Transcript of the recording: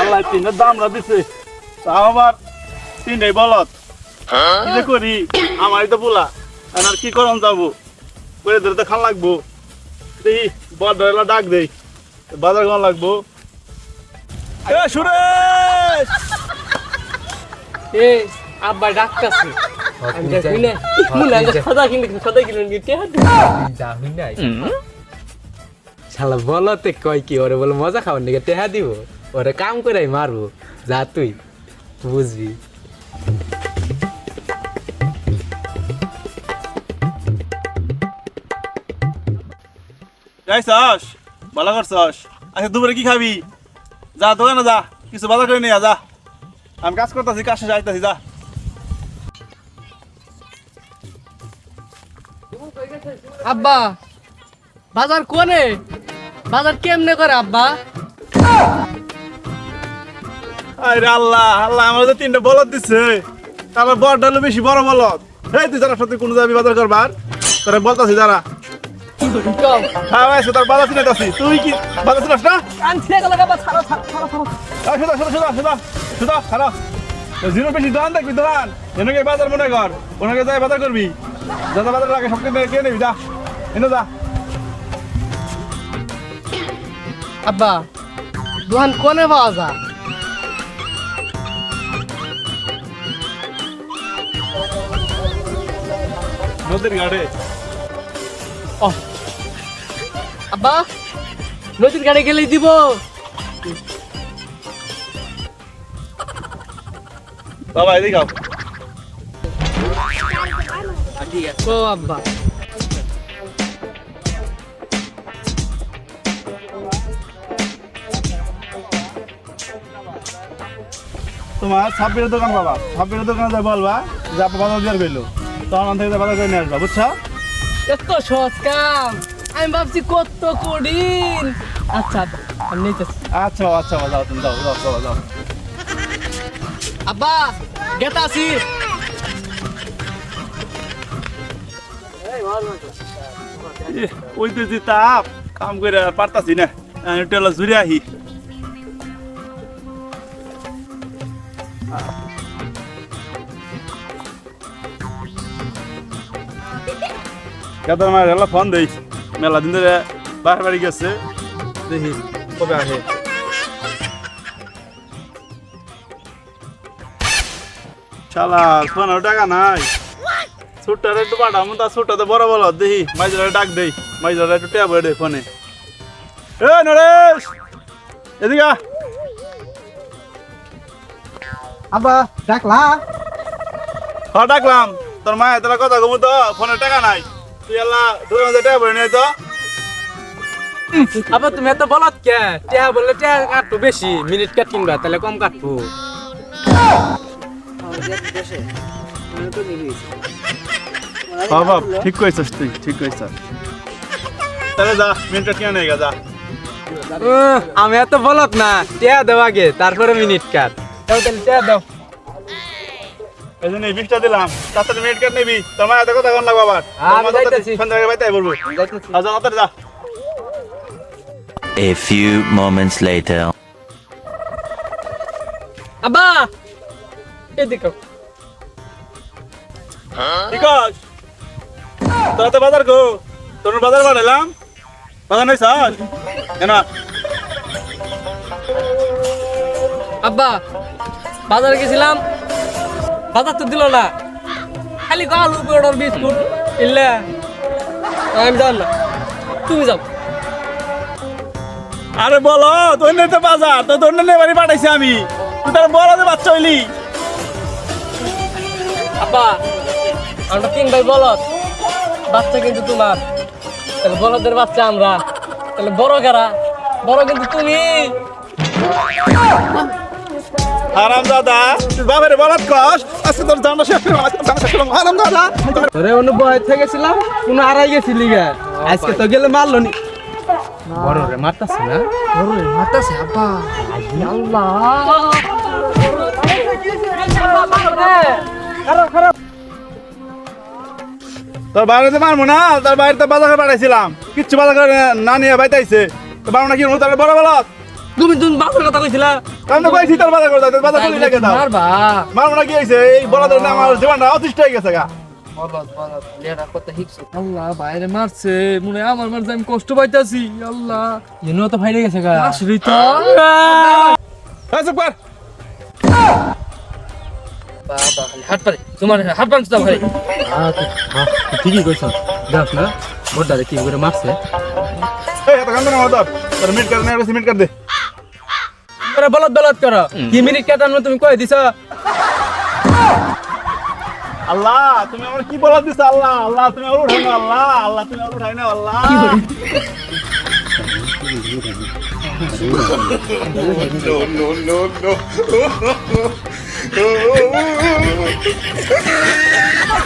আল্লাহ তিনটা দামরা দিছে। তাও আবার তিনটাই বলত কি যে করি? আমারই তো পোলা এখন আর কি করম যাব? করে ধরে তো খান লাগবো। দেখি বড় ডাক দেই। বাজার কোন লাগবো? এ সুরেশ! এ আব্বা ডাকতাছে। আমি যাই শুনে মুলে সদা কিনে সদা কিনে নিতে যা হই নাই। শালা বলতে কয় কি ওরে বলে মজা খাওয়ার নিকে টেহা দিব। ওরে কাম করে মারবো যা তুই বুঝবি যাইছস ভালো করছস আচ্ছা দুপুরে কি খাবি যা দোকানে যা কিছু বাজার করে নিয়ে যা আমি কাজ করতেছি কাজ শেষে আইতাছি যা আব্বা বাজার কোনে বাজার কেমনে করে আব্বা আরে আল্লাহ আল্লাহ আমাদের তিনটা বলদ দিছে। তাহলে বড় ডালে বেশি বড় বলদ। এই তুই যারা সাথে কোন যাবি বাজার করবার তোরা বলতাছি যারা। চিনাইতাছি তুই কি বাজার চিনাস না? আব্বা ছাড়ো ছাড়ো ছাড়ো ছাড়ো। আয়, সুদা সুদা সুদা সুদা সুদা খারাপ জিরো বেশি দেখবি এনেকে বাজার মনে কর ওনাকে যাই বাজার করবি। বাজার লাগে সব কিনে কে নিবি যা। এনে যা। আব্বা দোকান কোনে পাওয়া যা নদীর ঘাটে আব্বা নদীর গাড়ি গেলেই দিব। বাবা এদিকে আও। ও আব্বা। তোমার ছাব্বিরের দোকান বাবা। ছাব্বিরের দোকানে যাই বলবা যে বাজার দিয়ে গেলো তখন থেকে বাজার করে নিয়ে আসবা বুঝছ? এত সহজ কাম। আমি ভাবছি কত কঠিন। আচ্ছা আচ্ছা আচ্ছা যাও তুমি যাও যাও যাও যাও। আব্বা গেতা আছি। ওই তো যে তাপ কাম করে আর পারতাছি না। টেলা জুড়ে আহি। কেদার মায়ের হেলা ফোন দেই। মেলা দিন ধরে বাহির বাড়ি গেছে। দেখি কবে আহে শালা ফোন টাকা নাই। ছোট্টারে একটু পাঠাবো তা ছোট্টাতে বড় বলো দেখি মাইজরা ডাক দেই। মাইজরা একটু ট্যাব দে ফোনে। এ নরেশ! এদিকে আ। আব্বা ডাকলা? হ ডাকলাম। তোর মায়ের তোরা কথা কমু তো ফোনে টাকা নাই। তুই দুই হাজার টাকা ভরে নিয়ে তো। আবার তুমি এত বলত কে? টেহা বললে টেহা কাটবো বেশি মিনিট কাট কিনবা তাহলে কম কাটবো। বাবা ঠিক কইছস তুই ঠিক কইছস। তাহলে যা মিনিটটা কিনে নিয়ে যা। আমি এত বলত না টেহা দেও আগে তারপরে মিনিট কাট। তাহলে টেহা দাও। এই জন্য দিলাম। তাড়াতাড়ি মিনিট কাট নিবি। তোর মায়ের কথা কোন লাগবে আবার আমি যাইতাছি। সন্ধ্যা বাইতে বলব। আচ্ছা তাড়াতাড়ি যা। A few moments later. আব্বা! এদিকে। ঠিক আছে তোরা তো বাজার গো। তোর বাজার বানাইলাম। বাজার নাই স্যার? কেন আব্বা বাজারে গেছিলাম। বাজার তো দিল না। খালি আলু পেড়র বিস্কুট। ইল্লে আমি যাও না। তুমি যাও। আরে বলো তোর তো বাজার তো তোর নেই বাড়ি পাঠাইছি আমি। তুই তার বলো যে বাচ্চা হইলি। আব্বা আমরা তিন ভাই বলদ। বাচ্চা কিন্তু তোমার। তাহলে বলদের বাচ্চা আমরা। তাহলে বড় কারা? বড় কিন্তু তুমি। হারাম দাদা কস। আজকে তোর জানা শেষ করলাম হারাম দাদা তোরে অন্য বয় থেকে গেছিলাম কোনো আড়াই গেছিলি গে। আজকে তো গেলে মারলো নি। বড় রে মারতাছে না? মাতাছে আব্বা। আল্লাহ তোর বাড়িতে মারবো না তোর বাড়িতে বাজার করে পাঠাইছিলাম। কিচ্ছু বাজার করে না নিয়ে বাইতে আইছে। তো বারো না কি তাহলে বড় বলত? তুমি তুমি বাজার কথা কইছিলা। আমি তো কইছি তোর বাজার করে দাও বাজার করে লাগে দাও। মারবা? মারবো না কি হয়েছে এই বলাদের না আমার জীবনটা অতিষ্ঠ হয়ে গেছে গা। আল্লাহ বাইরে মারছে মনে আমার মারছে আমি কষ্ট পাইতাছি। আল্লাহ। তো গেছে গা। তো। হাত পারে। তোমার হাত পারে তো ভাই। ঠিকই কইছ। দেখ না বড়দারে কি করে মারছে? এই এত কান্দন আমার তোর তোর মিট কর না মিট কর দে। তোরা বলত বলত করো। কি মিনিট কাটানো তুমি কই দিছ? আল্লাহ তুমি আমার কি বলা দিছো? আল্লাহ আল্লাহ তুমি আমার উঠাই না আল্লাহ আল্লাহ তুমি আমার উঠাই না আল্লাহ।